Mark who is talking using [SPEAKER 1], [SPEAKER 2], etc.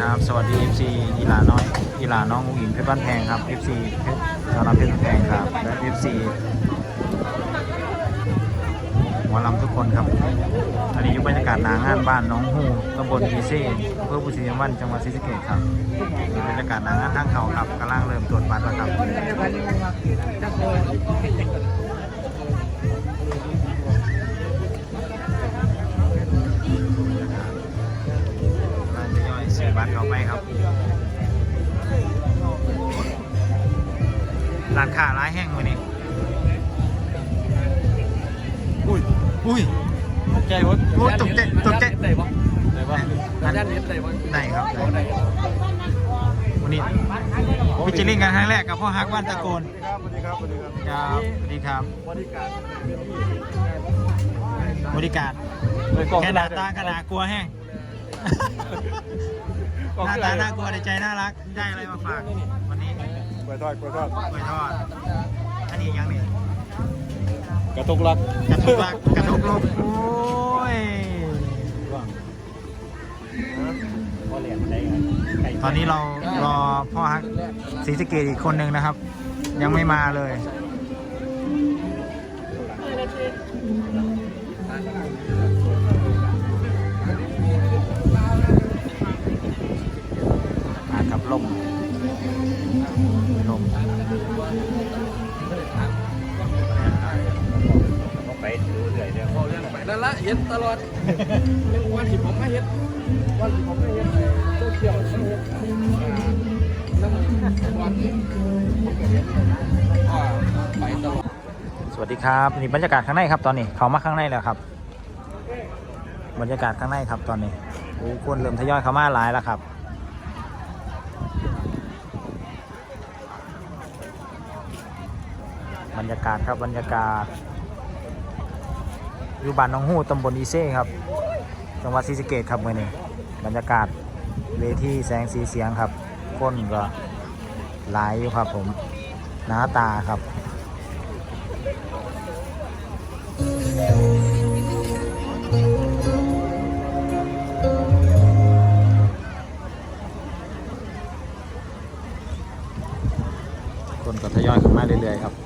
[SPEAKER 1] ครับ สวัสดี FC อีหลาน้อยอีหลาน้องอุ้งอิงเพชรบ้านแพงครับ FC เพชรสาวน้ำเพชรบ้านแพงครับและ FC หมอลำทุกคนครับอันนี้อยู่บรรยากาศหนางานบ้านน้องฮูตำบลพีเซ่อำเภอบุรีรัมย์วันจังหวัดศรีสะเกษครับนี่บรรยากาศหนางานทางเขาครับกำลังเริ่มตรวจบัตรแล้วครับ บัตรเข้าไปครับ ร้านค้าร้ายแห้งมือนี้อุ้ยอุ้ย
[SPEAKER 2] ตกใจวะ
[SPEAKER 1] โอ้ตกใจตกใจ
[SPEAKER 2] ได้ปะได้ปะด้านนี้ได้ปะ
[SPEAKER 1] ได้ครับได้วันนี้พิจิริงกันครั้งแรกกับพ่อฮักบ้านตะโกน
[SPEAKER 2] สวัสดีครับสวัสดีครับ
[SPEAKER 1] ครับสวัสดีครับ
[SPEAKER 2] บริการ
[SPEAKER 1] บริการ แค่หน้าตาขนาดกลัวแห้ง หน้าตาน่ากลัวแต่ใจน่ารัก ได้อะไรมาฝากวันนี้
[SPEAKER 2] กล้วยทอดกล้วยทอด
[SPEAKER 1] กล้วยทอด อันนี้ยังนี่
[SPEAKER 2] กระตุกรัก
[SPEAKER 1] กระทบรักกระทบลบโอ้ยตอนนี้เรารอพ่อฮักศรีสะเกดอีกคนหนึ่งนะครับ ยังไม่มาเลย ม
[SPEAKER 2] ไปดูเรื่อยเดี๋ยวเรื่องไปนั่นละเห็นตลอดเรื่องวันที่ผมไม่เห็นวันที่ผมไม่เห็นโซเชียลไม่เห็นนั่นวันที่ไปตลอด
[SPEAKER 1] สวัสดีครับนี่บรรยากาศข้างในครับตอนนี้เขามาข้างในแล้วครับบรรยากาศข้างในครับตอนนี้โอ้คนเริ่มทยอยเข้ามาหลายแล้วครับ บรรยากาศครับบรรยากาศ อยู่บ้านน้องหู้ตำบลอีเซ่ครับ จังหวัดศรีสะเกษครับเมื่อนี้บรรยากาศเวทีแสงสีเสียงครับคนก็หลายอยู่ครับผมหน้าตาครับคนก็ทยอยเข้ามาเรื่อยๆครับ